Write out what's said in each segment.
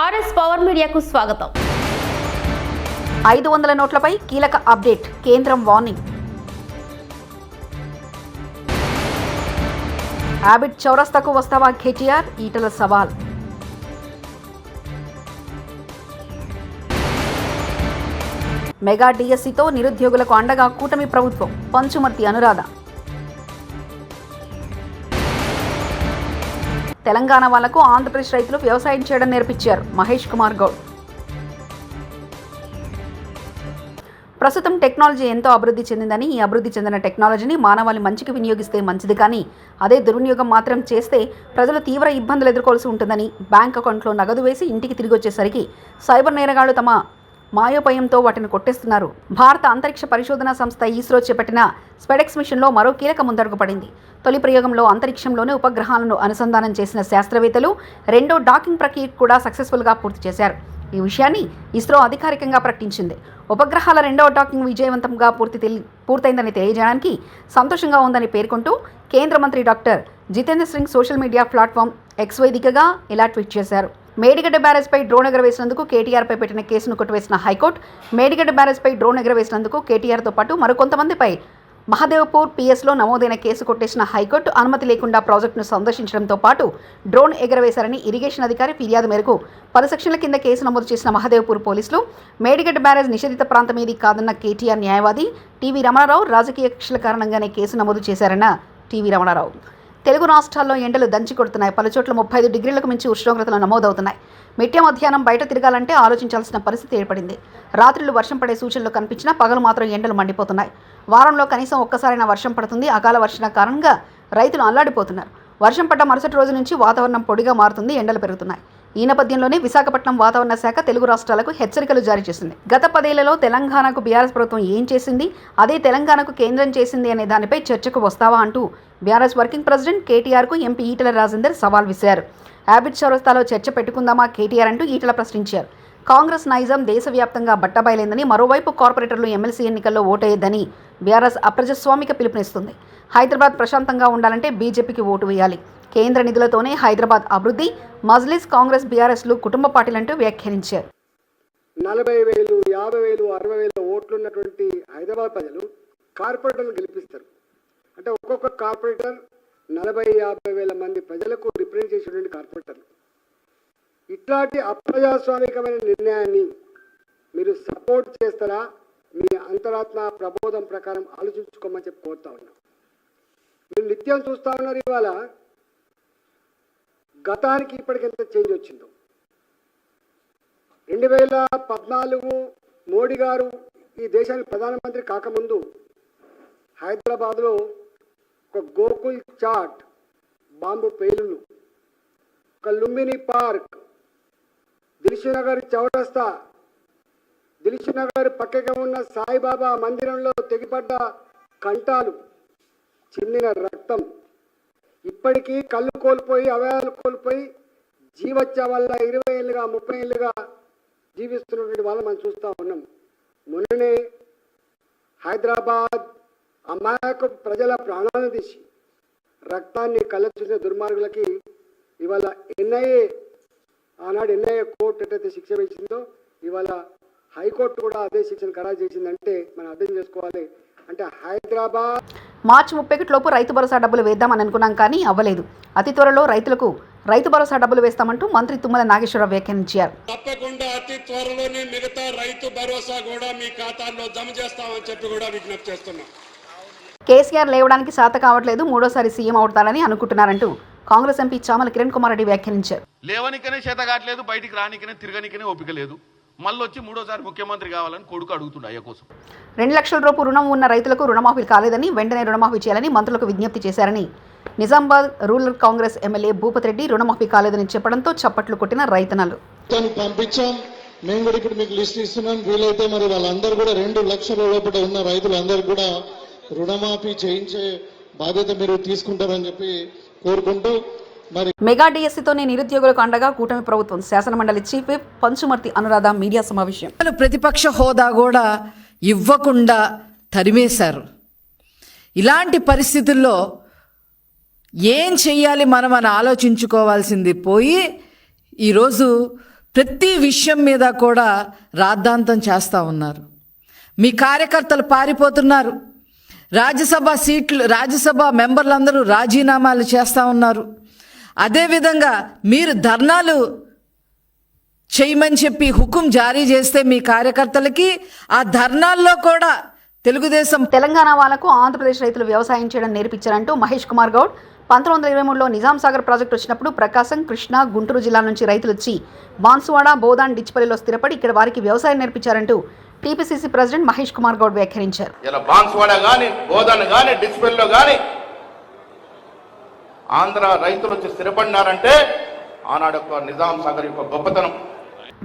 RS power మీడియాకు స్వాగతం. ఐదు వందల నోట్లపై కీలక అప్డేట్ కేంద్రం వార్నింగ్. హ్యాబిట్ చౌరస్తాకు వస్తావా కేటీఆర్? ఈటల సవాల్. మెగా డిఎస్సితో నిరుద్యోగులకు అండగా కూటమి ప్రభుత్వం పంచుమర్తి అనురాధ. తెలంగాణ వాళ్ళకు ఆంధ్రప్రదేశ్ రైతులు వ్యవసాయం చేయడం నేర్పించారు మహేష్ కుమార్ గౌడ్. ప్రస్తుతం టెక్నాలజీ ఎంతో అభివృద్ధి చెందిందని ఈ అభివృద్ధి చెందిన టెక్నాలజీని మానవాళి మంచికి వినియోగిస్తే మంచిది కానీ అదే దుర్వినియోగం మాత్రం చేస్తే ప్రజలు తీవ్ర ఇబ్బందులు ఎదుర్కోవాల్సి ఉంటుందని బ్యాంక్ అకౌంట్లో నగదు వేసి ఇంటికి తిరిగి వచ్చేసరికి సైబర్ నేరగాళ్ళు తమ మాయోపయంతో వాటిని కొట్టేస్తున్నారు. భారత అంతరిక్ష పరిశోధన సంస్థ ఇస్రో చేపట్టిన స్పెడెక్స్ మిషన్లో మరో కీలక ముందడుగు పడింది. తొలి ప్రయోగంలో అంతరిక్షంలోనే ఉపగ్రహాలను అనుసంధానం చేసిన శాస్త్రవేత్తలు రెండో డాకింగ్ ప్రక్రియ కూడా సక్సెస్ఫుల్గా పూర్తి చేశారు. ఈ విషయాన్ని ఇస్రో అధికారికంగా ప్రకటించింది. ఉపగ్రహాల రెండవ డాకింగ్ విజయవంతంగా పూర్తి తెలి- పూర్తయిందని తెలియజేయడానికి సంతోషంగా ఉందని పేర్కొంటూ కేంద్ర మంత్రి doctor Jitendra Singh social media platform X వేదికగా ఇలా ట్వీట్ చేశారు. మేడిగడ్డ బ్యారేజ్పై డ్రోన్ ఎగరవేసినందుకు కేటీఆర్పై పెట్టిన కేసును కొట్టివేసిన హైకోర్టు మేడిగడ్డ బ్యారేజ్పై డ్రోన్ ఎగరవేసినందుకు కేటీఆర్తో పాటు మరికొంతమందిపై మహదేవ్పూర్ పిఎస్లో నమోదైన కేసు కొట్టేసిన హైకోర్టు అనుమతి లేకుండా ప్రాజెక్టును సందర్శించడంతో పాటు డ్రోన్ ఎగరవేశారని ఇరిగేషన్ అధికారి ఫిర్యాదు మేరకు పలు సెక్షన్ల కింద కేసు నమోదు చేసిన మహదేవ్పూర్ పోలీసులు మేడిగడ్డ బ్యారేజ్ నిషేధిత ప్రాంతం ఏది కాదన్న కేటీఆర్ న్యాయవాది టీవీ రమణారావు రాజకీయ కక్షల కారణంగానే కేసు నమోదు చేశారన్న టీవీ రమణారావు. తెలుగు రాష్ట్రాల్లో ఎండలు దంచి కొడుతున్నాయి. పలు చోట్ల ముప్పై ఐదు డిగ్రీలకు మించి ఉష్ణోగ్రతలు నమోదవుతున్నాయి. మిట్ట మధ్యాహ్నం బయట తిరగాలంటే ఆలోచించాల్సిన పరిస్థితి ఏర్పడింది. రాత్రులు వర్షం పడే సూచనలు కనిపించినా పగలు మాత్రం ఎండలు మండిపోతున్నాయి. వారంలో కనీసం ఒక్కసారైనా వర్షం పడుతుంది. అకాల వర్షం కారణంగా రైతులు అల్లాడిపోతున్నారు. వర్షం పడ్డ మరుసటి రోజు నుంచి వాతావరణం పొడిగా మారుతుంది. ఎండలు పెరుగుతున్నాయి. ఈ నేపథ్యంలోనే విశాఖపట్నం వాతావరణ శాఖ తెలుగు రాష్ట్రాలకు హెచ్చరికలు జారీ చేసింది. గత పదేళ్ళలో తెలంగాణకు బీఆర్ఎస్ ప్రభుత్వం ఏం చేసింది? అదే తెలంగాణకు కేంద్రం చేసింది అనే దానిపై చర్చకు వస్తావా అంటూ బీఆర్ఎస్ వర్కింగ్ ప్రెసిడెంట్ కేటీఆర్కు ఎంపీ ఈటల రాజేందర్ సవాల్ విసిరారు. హ్యాబిట్ చౌరస్తాలో చర్చ పెట్టుకుందామా కేటీఆర్ అంటూ ఈటల ప్రశ్నించారు. కాంగ్రెస్ నైజం దేశవ్యాప్తంగా బట్టబయలైందని మరోవైపు కార్పొరేటర్లు ఎమ్మెల్సీ ఎన్నికల్లో ఓటేయద్దని బీఆర్ఎస్ అప్రజాస్వామిక పిలుపునిస్తుంది. హైదరాబాద్ ప్రశాంతంగా ఉండాలంటే బీజేపీకి ఓటు వేయాలి. కేంద్ర నిధులతోనే హైదరాబాద్ అభివృద్ధి మజ్లిస్ కాంగ్రెస్ బీఆర్ఎస్లు కుటుంబ పార్టీలంటూ వ్యాఖ్యానించారు. నలభై వేలు యాభై వేలు అరవై వేల ఓట్లు ఉన్నటువంటి హైదరాబాద్ ప్రజలు కార్పొరేటర్లు గెలిపిస్తారు. అంటే ఒక్కొక్క కార్పొరేటర్ నలభై యాభై వేల మంది ప్రజలకు రిప్రజెంట్ చేసేటువంటి కార్పొరేటర్లు. ఇట్లాంటి అప్రజాస్వామికమైన నిర్ణయాన్ని మీరు సపోర్ట్ చేస్తారా? మీ అంతరాత్మ ప్రబోధం ప్రకారం ఆలోచించుకోమని చెప్పి కోరుతా ఉన్నాం. మీరు నిత్యం చూస్తూ ఉన్నారు ఇవాళ గతానికి ఇప్పటికి ఎంత చేంజ్ వచ్చిందో. రెండు వేల పద్నాలుగు మోడీ గారు ఈ దేశానికి ప్రధానమంత్రి కాకముందు హైదరాబాద్లో ఒక గోకుల్ చాట్ బాంబు పేలులు ఒక లుంబిని పార్క్ దిల్సునగర్ చౌరస్తా దిల్సునగర్ పక్కగా ఉన్న సాయిబాబా మందిరంలో తెగిపడ్డ కంటాలు చిందిన రక్తం. ఇప్పటికీ కళ్ళు కోల్పోయి అవయాలు కోల్పోయి జీవత్య వల్ల ఇరవై ఏళ్ళుగా ముప్పై ఏళ్ళుగా జీవిస్తున్నటువంటి వాళ్ళు మనం చూస్తూ ఉన్నాం. మొన్ననే హైదరాబాద్ అమాయక ప్రజల ప్రాణాలను తీసి రక్తాన్ని కళ్ళ దుర్మార్గులకి ఇవాళ ఎన్ఐఏ ఆనాడు ఎన్ఐఏ కోర్టు ఎట్టయితే శిక్ష వేసిందో ఇవాళ హైకోర్టు కూడా అదే శిక్షను ఖరారు చేసిందంటే మనం అర్థం చేసుకోవాలి. అంటే హైదరాబాద్ మార్చి ముప్పైకిలోపు రైతు భరోసా డబ్బులు వేద్దామని అనుకున్నాం కానీ అవ్వలేదు. అతి త్వరలో రైతులకు రైతు భరోసా డబ్బులు వేస్తామంటూ మంత్రి తుమ్మల నాగేశ్వరరావు వ్యాఖ్యానించారు. తప్పకుండా అతి త్వరలోనే మిగతా రైతు భరోసా కూడా మీ ఖాతాల్లో జమ చేస్తామని చెప్పి కూడా విజ్ఞప్తి చేస్తున్నాం. కేసీఆర్ లేవడానికి శాత కావట్లేదు మూడోసారి సీఎం అవుతారని అనుకుంటున్నారంటూ కాంగ్రెస్ ఎంపీ చామల కిరణ్ కుమార్ రెడ్డి వ్యాఖ్యానించారు. లేవనికనే చేత కావట్లేదు బయటికి రానికనే తిరగనికనే ఓపిక లేదు. మళ్ళీ వచ్చి మూడోసారి ముఖ్యమంత్రి కావాలని కొడుకు అడుగుతుండ అయ్య కోసం. రెండు లక్షల రూపు రుణం ఉన్న రైతులకు రుణమాఫీ కాలేదని వెంటనే రుణమాఫీ చేయాలని మంత్రులకు విజ్ఞప్తి చేశారని Nizamabad rural Congress MLA Bhupathi Reddy రుణమాఫీ కాలేదని చెప్పడంతో చప్పట్లు కొట్టిన రైతన్నలు. పంపించాం. మేము కూడా ఇప్పుడు మీకు లిస్ట్ ఇస్తున్నాం. వీలైతే మరి వాళ్ళందరూ కూడా రెండు లక్షల లోపల ఉన్న రైతులందరూ కూడా రుణమాఫీ చేయించే బాధ్యత మీరు తీసుకుంటారని చెప్పి కోరుకుంటూ మెగా డిఎస్సితోనే నిరుద్యోగులకు అండగా కూటమి ప్రభుత్వం శాసనమండలి chief whip Panchumarthi Anuradha media సమావేశం. ప్రతిపక్ష హోదా కూడా ఇవ్వకుండా తరిమేశారు. ఇలాంటి పరిస్థితుల్లో ఏం చెయ్యాలి మనం అని ఆలోచించుకోవాల్సింది పోయి ఈరోజు ప్రతి విషయం మీద కూడా రాద్ధాంతం చేస్తూ ఉన్నారు. మీ కార్యకర్తలు పారిపోతున్నారు. రాజ్యసభ సీట్లు రాజ్యసభ మెంబర్లందరూ రాజీనామాలు చేస్తూ ఉన్నారు. అదేవిధంగా మీరు ధర్నాలు చేయమని చెప్పి హుకుం జారీ చేస్తే మీ కార్యకర్తలకి ఆ ధర్నాల్లో కూడా తెలుగుదేశం తెలంగాణ వాళ్ళకు ఆంధ్రప్రదేశ్ రైతులు వ్యవసాయం చేయడం నేర్పించారంటూ మహేష్ కుమార్ గౌడ్. పంతొమ్మిది వందల ఇరవై మూడులో నిజాం సాగర్ ప్రాజెక్టు వచ్చినప్పుడు ప్రకాశం కృష్ణా గుంటూరు జిల్లాల నుంచి రైతులు వచ్చి బాన్సువాడ బోదాన్ డిచ్పల్లిలో స్థిరపడి ఇక్కడ వారికి వ్యవసాయం నేర్పించారంటూ టీపీసీసీ ప్రెసిడెంట్ మహేష్ కుమార్ గౌడ్ వ్యాఖ్యానించారు. ఇలా బాన్స్వాడ కానీ బోధన్ కానీ డిస్పెల్లో కానీ ఆంధ్ర రైతులు వచ్చి స్థిరపడినారంటే ఆనాడు యొక్క నిజాం సాగర్ యొక్క గొప్పతనం.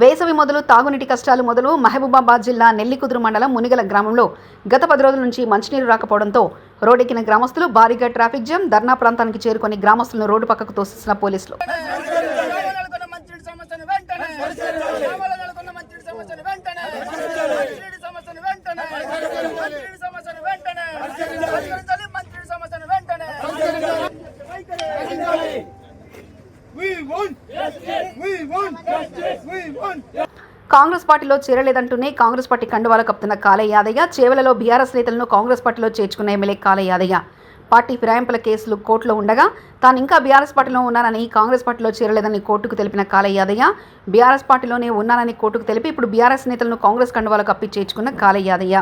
వేసవి మొదలు తాగునీటి కష్టాలు మొదలు మహబూబాబాద్ జిల్లా నెల్లికుదురు మండలం మునిగల గ్రామంలో గత పది రోజుల నుంచి మంచినీరు రాకపోవడంతో రోడ్డెక్కిన గ్రామస్తులు భారీగా ట్రాఫిక్ జామ్ ధర్నా ప్రాంతానికి చేరుకొని గ్రామస్తులను రోడ్డు పక్కకు తోసేసిన పోలీసులు. కాంగ్రెస్ పార్టీలో చేరలేదంటూనే కాంగ్రెస్ పార్టీ కండువాల కప్పుతున్న కాలే యాదయ్య చేవలలో బీఆర్ఎస్ నేతలను కాంగ్రెస్ పార్టీలో చేర్చుకున్న ఎమ్మెల్యే కాలే యాదయ్య. పార్టీ ఫిరాయింపుల కేసులు కోర్టులో ఉండగా తాను ఇంకా బీఆర్ఎస్ పార్టీలో ఉన్నానని కాంగ్రెస్ పార్టీలో చేరలేదని కోర్టుకు తెలిపిన కాలే యాదయ్య బీఆర్ఎస్ పార్టీలోనే ఉన్నానని కోర్టుకు తెలిపి ఇప్పుడు బీఆర్ఎస్ నేతలను కాంగ్రెస్ కండువాల కప్పి చేర్చుకున్న కాలే యాదయ్య.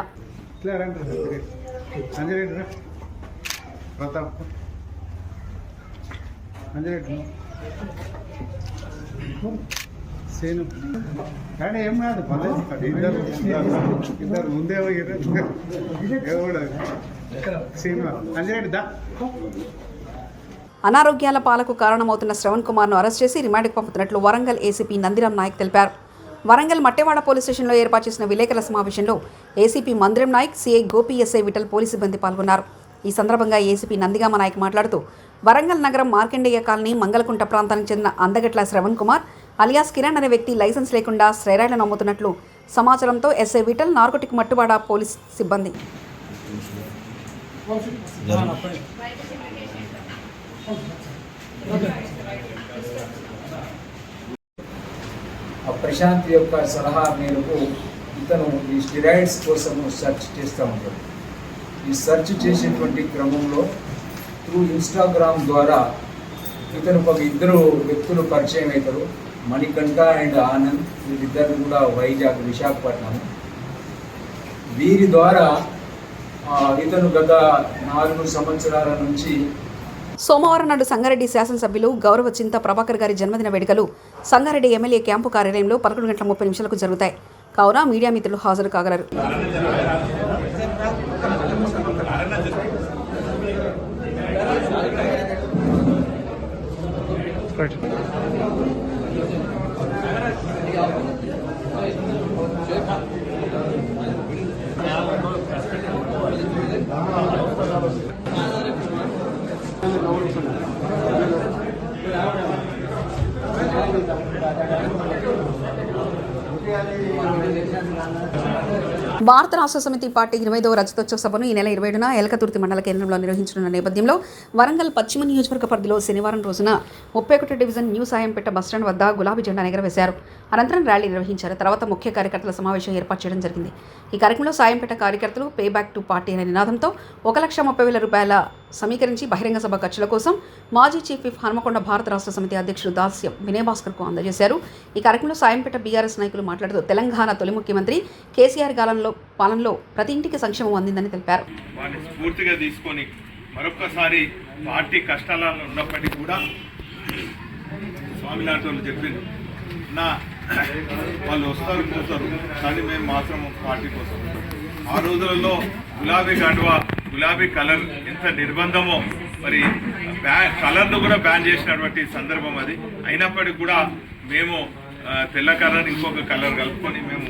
సేను. కానీ ఏం కాదు పర్లేదు ఇద్దరు ఇద్దరు ముందే ఎవడు? అంజరెడ్డి దా. అనారోగ్యాల పాలకు కారణమవుతున్న శ్రవణ్ కుమార్ను అరెస్ట్ చేసి రిమాండ్కి పంపుతున్నట్లు వరంగల్ ఏసీపీ నందిరాం నాయక్ తెలిపారు. వరంగల్ మట్టెవాడ పోలీస్ స్టేషన్లో ఏర్పాటు చేసిన విలేకరుల సమావేశంలో ACP Mandiram Nayak CI Gopi SI Vithal police సిబ్బంది పాల్గొన్నారు. ఈ సందర్భంగా ఏసీపీ నందిగామ నాయక్ మాట్లాడుతూ వరంగల్ నగరం మార్కండేయ కాలనీ మంగళకుంట ప్రాంతానికి చెందిన అందగట్ల శ్రవణ్ కుమార్ అలియాస్ కిరణ్ అనే వ్యక్తి లైసెన్స్ లేకుండా స్టెరాయిడ్లను అమ్ముతున్నట్లు సమాచారంతో SI Vithal narcotic Mattewada police సిబ్బంది. ఆ ప్రశాంత్ యొక్క సలహా మేరకు ఇతను ఈ స్టిరాయిడ్స్ కోసం సెర్చ్ చేస్తూ ఉంటాడు. ఈ సెర్చ్ చేసేటువంటి క్రమంలో త్రూ ఇన్స్టాగ్రామ్ ద్వారా ఇతను ఒక ఇద్దరు వ్యక్తులు పరిచయం అవుతారు. మణికంఠ అండ్ ఆనంద్ వీరిద్దరు కూడా వైజాగ్ విశాఖపట్నం. వీరి ద్వారా ఇతను గత నాలుగు సంవత్సరాల నుంచి సోమవారం నాడు సంగారెడ్డి శాసనసభ్యులు గౌరవ చింత ప్రభాకర్ గారి జన్మదిన వేడుకలు సంగారెడ్డి ఎమ్మెల్యే క్యాంపు కార్యాలయంలో పదకొండు గంటల ముప్పై నిమిషాలకు జరుగుతాయి. కావున మీడియా మిత్రులు హాజరు కాగలరు. భారత రాష్ట్ర సమితి పార్టీ ఇరవైదవ రజతోత్సవ సభను ఈ నెల ఇరవై ఏడున ఎలకతుర్తి మండల కేంద్రంలో నిర్వహించనున్న నేపథ్యంలో వరంగల్ పశ్చిమ నియోజకవర్గ పరిధిలో శనివారం రోజున ముప్పై ఒకటి డివిజన్ న్యూ సాయంపేట బస్టాండ్ వద్ద గులాబీ జెండా ఎగరవేశారు. అనంతరం ర్యాలీ నిర్వహించారు. తర్వాత ముఖ్య కార్యకర్తల సమావేశం ఏర్పాటు చేయడం జరిగింది. ఈ కార్యక్రమంలో సాయంపేట కార్యకర్తలు పే బ్యాక్ టు పార్టీ అనే నినాదంతో ఒక లక్ష ముప్పై వేల రూపాయల సమీకరించి బహిరంగ సభ ఖర్చుల కోసం మాజీ చీఫ్ విప్ హనుమకొండ భారత రాష్ట్ర సమితి అధ్యక్షుడు దాస్యం వినయభాస్కర్కు అందజేశారు. ఈ కార్యక్రమంలో సాయంపేట బీఆర్ఎస్ నాయకులు మాట్లాడుతూ తెలంగాణ తొలి ముఖ్యమంత్రి కేసీఆర్ కాలంలో పాలనలో ప్రతి ఇంటికి సంక్షేమం అందిందని తెలిపారు. వాటిని స్ఫూర్తిగా తీసుకొని మరొక్కసారి పార్టీ కష్టాలలో ఉన్నప్పటికీ కూడా స్వామి లాంటి వాళ్ళు చెప్పింది నా వాళ్ళు వస్తారు పోతారు కానీ మేము మాత్రం పార్టీ కోసం ఆ రోజులలో గులాబీ గండువా గులాబీ కలర్ ఎంత నిర్బంధమో మరి బ్యా కలర్ను కూడా బ్యాన్ చేసినటువంటి సందర్భం అది. అయినప్పటికీ కూడా మేము తెల్ల కలర్ ఇంకొక కలర్ కలుపుకొని మేము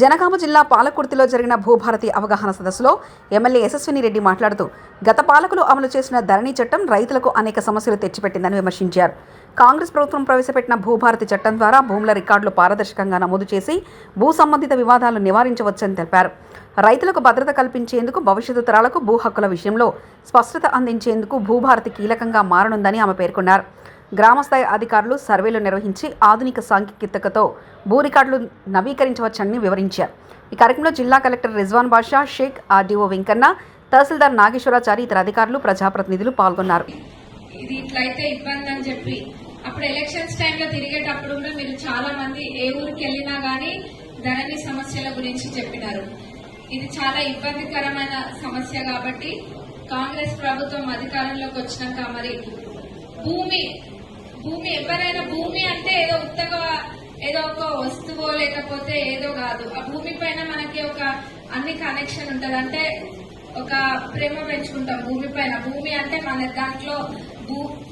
జనగామ జిల్లా పాలకుర్తిలో జరిగిన భూభారతి అవగాహన సదస్సులో ఎమ్మెల్యే యశస్విని రెడ్డి మాట్లాడుతూ గత పాలకులు అమలు చేసిన ధరణి చట్టం రైతులకు అనేక సమస్యలు తెచ్చిపెట్టిందని విమర్శించారు. కాంగ్రెస్ ప్రభుత్వం ప్రవేశపెట్టిన భూభారతి చట్టం ద్వారా భూముల రికార్డులు పారదర్శకంగా నమోదు చేసి భూ సంబంధిత వివాదాలు నివారించవచ్చని తెలిపారు. రైతులకు భద్రత కల్పించేందుకు భవిష్యత్తు తరాలకు భూ హక్కుల విషయంలో స్పష్టత అందించేందుకు భూభారతి కీలకంగా మారనుందని ఆమె పేర్కొన్నారు. గ్రామస్థాయి అధికారులు సర్వేలు నిర్వహించి ఆధునిక సాంకేతికతతో భూ రికార్డులు నవీకరించవచ్చని వివరించారు. ఈ కార్యక్రమంలో జిల్లా కలెక్టర్ రిజ్వాన్ బాషా షేక్ ఆర్డీఓ వెంకన్న తహసీల్దార్ నాగేశ్వరాచారి ఇతర అధికారులు ప్రజాప్రతినిధులు పాల్గొన్నారు. ఇది ఇట్లయితే ఇబ్బంది అని చెప్పి అప్పుడు ఎలక్షన్స్ టైంలో తిరిగేటప్పుడు కూడా మీరు చాలా మంది ఏ ఊరికి వెళ్ళినా గానీ ధరణి సమస్యల గురించి చెప్పినారు. ఇది చాలా ఇబ్బందికరమైన సమస్య కాబట్టి కాంగ్రెస్ ప్రభుత్వం అధికారంలోకి వచ్చినాక మరి భూమి భూమి ఎవరైనా భూమి అంటే ఏదో ఉత్తగా ఏదో ఒక వస్తువో లేకపోతే ఏదో కాదు. ఆ భూమి పైన మనకి ఒక అన్ని కనెక్షన్ ఉంటది. అంటే ఒక ప్రేమ పెంచుకుంటాం భూమి పైన. భూమి అంటే మన దాంట్లో భూ-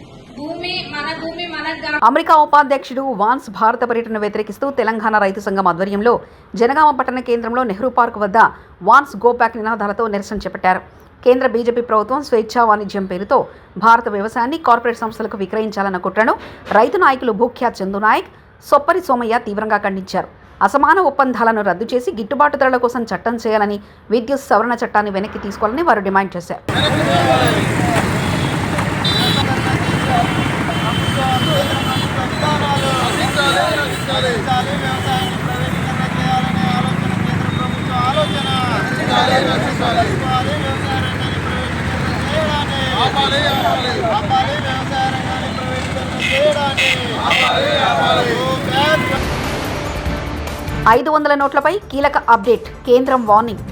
అమెరికా ఉపాధ్యక్షుడు వాన్స్ భారత పర్యటన వ్యతిరేకిస్తూ తెలంగాణ రైతు సంఘం ఆధ్వర్యంలో జనగామ పట్టణ కేంద్రంలో నెహ్రూ పార్క్ వద్ద వాన్స్ గోప్యాక్ నినాదాలతో నిరసన చేపట్టారు. కేంద్ర బీజేపీ ప్రభుత్వం స్వేచ్ఛా వాణిజ్యం పేరుతో భారత వ్యవసాయాన్ని కార్పొరేట్ సంస్థలకు విక్రయించాలన్న కుట్రను రైతు నాయకులు భూఖ్యాత్ చందు నాయక్ సొప్పరి సోమయ్య తీవ్రంగా ఖండించారు. అసమాన ఒప్పందాలను రద్దు చేసి గిట్టుబాటు ధరల కోసం చట్టం చేయాలని విద్యుత్ సవరణ చట్టాన్ని వెనక్కి తీసుకోవాలని వారు డిమాండ్ చేశారు. ఐదు వందల నోట్లపై కీలక అప్డేట్ కేంద్రం వార్నింగ్.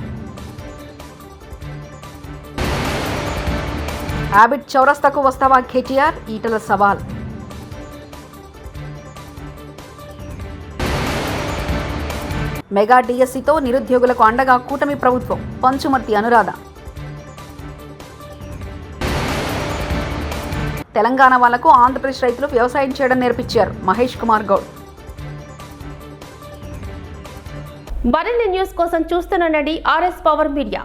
హ్యాబిట్ చౌరస్తాకు వస్తావా కేటీఆర్? ఈటల సవాల్. మెగా డిఎస్సితో నిరుద్యోగులకు అండగా కూటమి ప్రభుత్వం పంచుమర్తి అనురాధ. తెలంగాణ వాళ్ళకు ఆంధ్రప్రదేశ్ రైతులు వ్యవసాయం చేయడం నేర్పించారు మహేష్ కుమార్ గౌడ్. మరిన్ని న్యూస్ కోసం చూస్తున్నండి ఆర్ఎస్ పవర్ మీడియా.